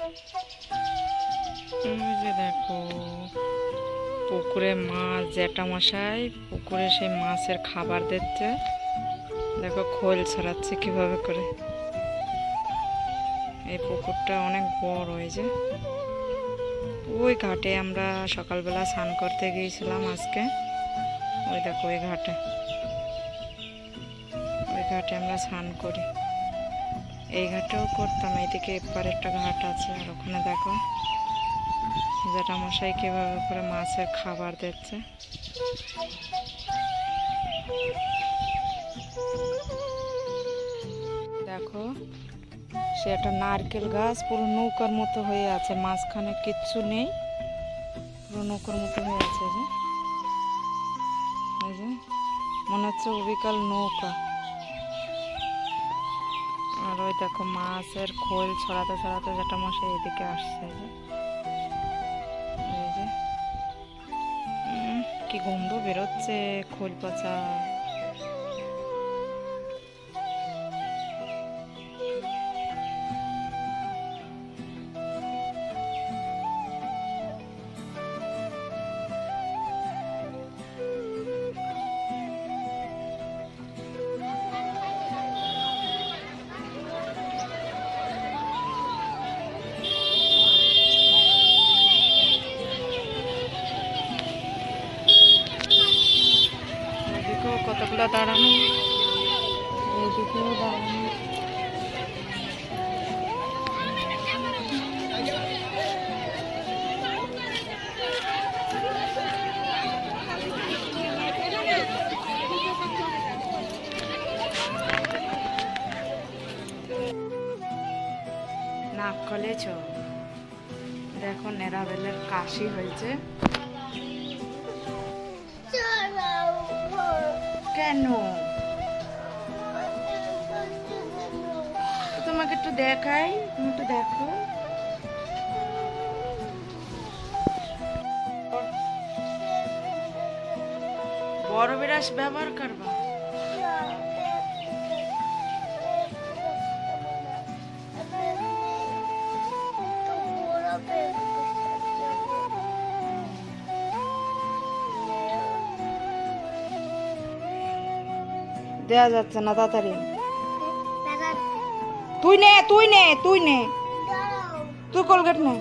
ওই যে দেখো, পুকুরে মাছ জ্যাটা মশাই পুকুরে সেই মাছের খাবার দিচ্ছে। দেখো খোল ছড়াচ্ছে কীভাবে করে। এই পুকুরটা অনেক বড়, এই যে। ওই ঘাটে আমরা সকালবেলা স্নান করতে গিয়েছিলাম আজকে। ওই দেখো, ওই ঘাটে। ওই ঘাটে আমরা স্নান করি। এই ঘাটেও করতাম, এইদিকে এপার একটা ঘাট আছে আর ওখানে দেখো যেটা মশাই কীভাবে করে মাছের খাবার দিচ্ছে। দেখো, সে একটা নারকেল গাছ, পুরো নৌকার মতো হয়ে আছে, মাঝখানে কিচ্ছু নেই, পুরো নৌকার মতো হয়ে আছে। যে, মনে হচ্ছে অবিকাল নৌকা। ওই দেখো মাছের খোল ছড়াতে ছড়াতে যেটা মশাই এদিকে আসছে যে। কি গন্ধ বেরোচ্ছে খোল পচা। এদিকেও দাঁড়ানো। এইদিকেও দাঁড়ানো নাক কলেছ দেখো নেরাবেলের কাশি হয়েছে। কেন? তোমাকে একটু দেখাই তুমি একটু দেখো। বড় বিরাস ব্যবহার করবা? দেয়া যাচ্ছে না তাড়াতাড়ি। তুই নে তুই নে তুই নে। তুই কলগেট নে।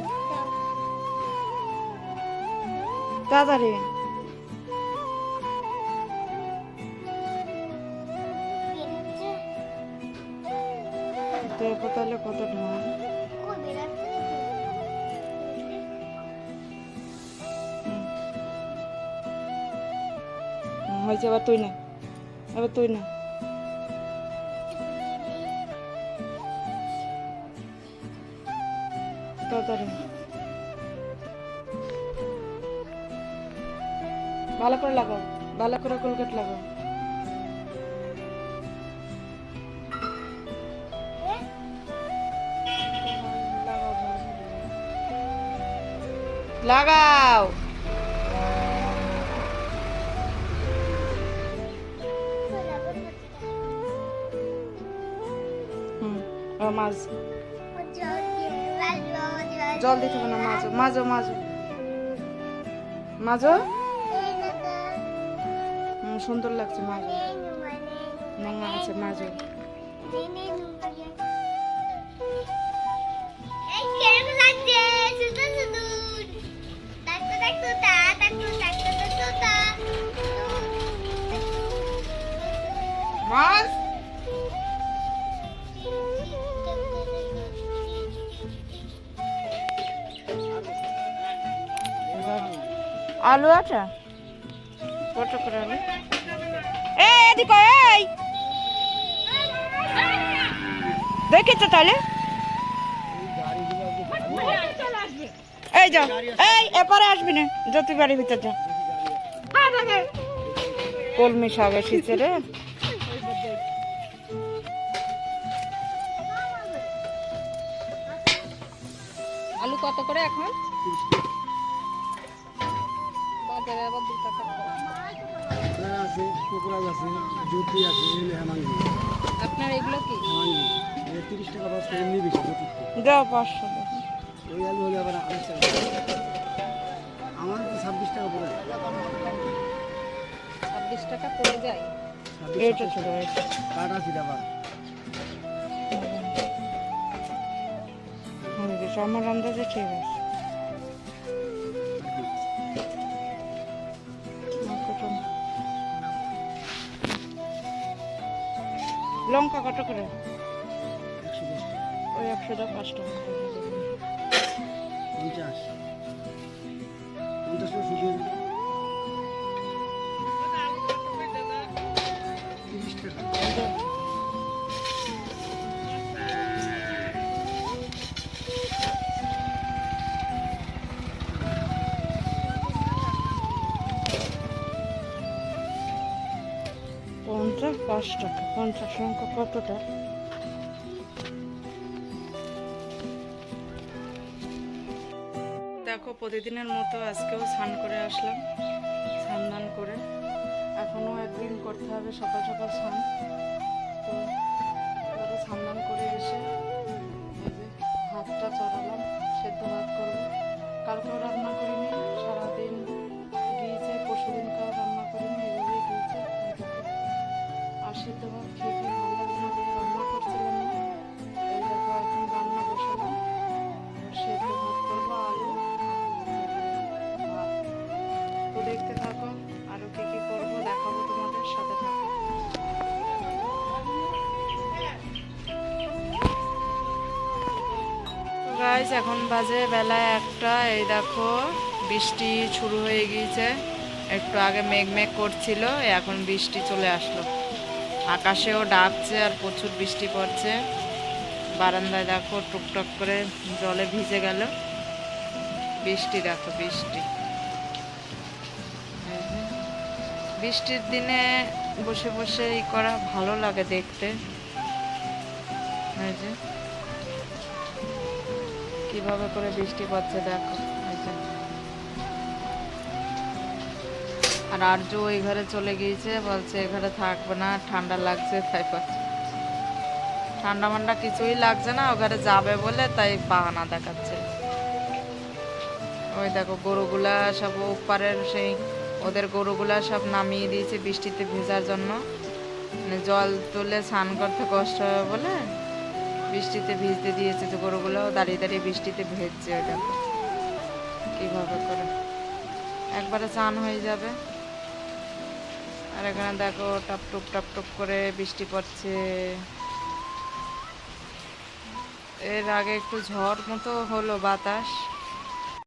তাড়াতাড়ি। দেখো তাহলে কত ঢাল হয়েছে এবার তুই নে। এবার তুই নে। তাড়াতাড়ি। ভালো করে লাগাও ভালো করে কোলগেট লাগাও। লাগাও। হুম মাছ। জল দিতে হবে না মাজো মাজো মাজো। মাজো? সুন্দর লাগছে মাজো। নোংরা আছে মাজো। আলু আছে? কত করে আলু এই এদিকে এই। দেখেছ তাহলে? এই যাও এই এপারে আসবি না যত বাড়ির ভিতর যা। কলমি শাক এসেছে রে। আলু কত করে এখন? আবার আছে কোকরাজ আছে জ্যোতি আছে হেমাঙ্গি। আপনার এগুলো কি? হেমাঙ্গি। তিরিশ টাকা বাস করে এমনি বেশি দাও পাঁচশো দাও। ওই আলু হলে আবার আড়াইশ টাকা। আমার তো ছাব্বিশ টাকা পড়ে। যায় ছাব্বিশ টাকা পড়ে যায়। এইটা ছোট আমার আন্দাজে ঠিক আছে। লঙ্কা কত করে? টাকা। ওই একশো দশ পাঁচ টাকা। টাকা পঞ্চাশ অঙ্ক কতটা? দেখো, প্রতিদিনের মতো আজকেও স্নান করে আসলাম। স্নান করে। এখনও একদিন করতে হবে সকাল সকাল স্নান। গাইজ এখন বাজে বেলা একটা। এই দেখো, বৃষ্টি শুরু হয়ে গিয়েছে। একটু আগে মেঘ মেঘ করছিল, এখন বৃষ্টি চলে আসলো। আকাশেও ডাকছে আর প্রচুর বৃষ্টি পড়ছে। বারান্দায় দেখো, টুকটক করে জলে ভিজে গেল। বৃষ্টি, দেখো বৃষ্টি। বৃষ্টির দিনে বসে বসে ই করা ভালো লাগে দেখতে। এই যে। কীভাবে করে বৃষ্টি পড়ছে দেখো আর আর্য ওই ঘরে চলে গিয়েছে, বলছে এ ঘরে থাকবে না, ঠান্ডা লাগছে, তাই পাচ্ছে ঠান্ডা মান্ডা কিছুই লাগছে না, ও ঘরে যাবে বলে তাই বাহানা দেখাচ্ছে। ওই দেখো গরুগুলা সব ওপারের সেই, ওদের গরুগুলা সব নামিয়ে দিয়েছে বৃষ্টিতে ভেজার জন্য। মানে জল তুলে স্নান করতে কষ্ট হবে বলে। বৃষ্টিতে ভিজতে দিয়েছে তো গরুগুলো দাঁড়িয়ে দাঁড়িয়ে বৃষ্টিতে ভেজছে ওটা। কীভাবে করে? একবারে চান হয়ে যাবে। আর এখানে দেখো টাপটুপ টুপ টাপ টুপ করে বৃষ্টি পড়ছে। এর আগে একটু ঝড় মতো হলো বাতাস।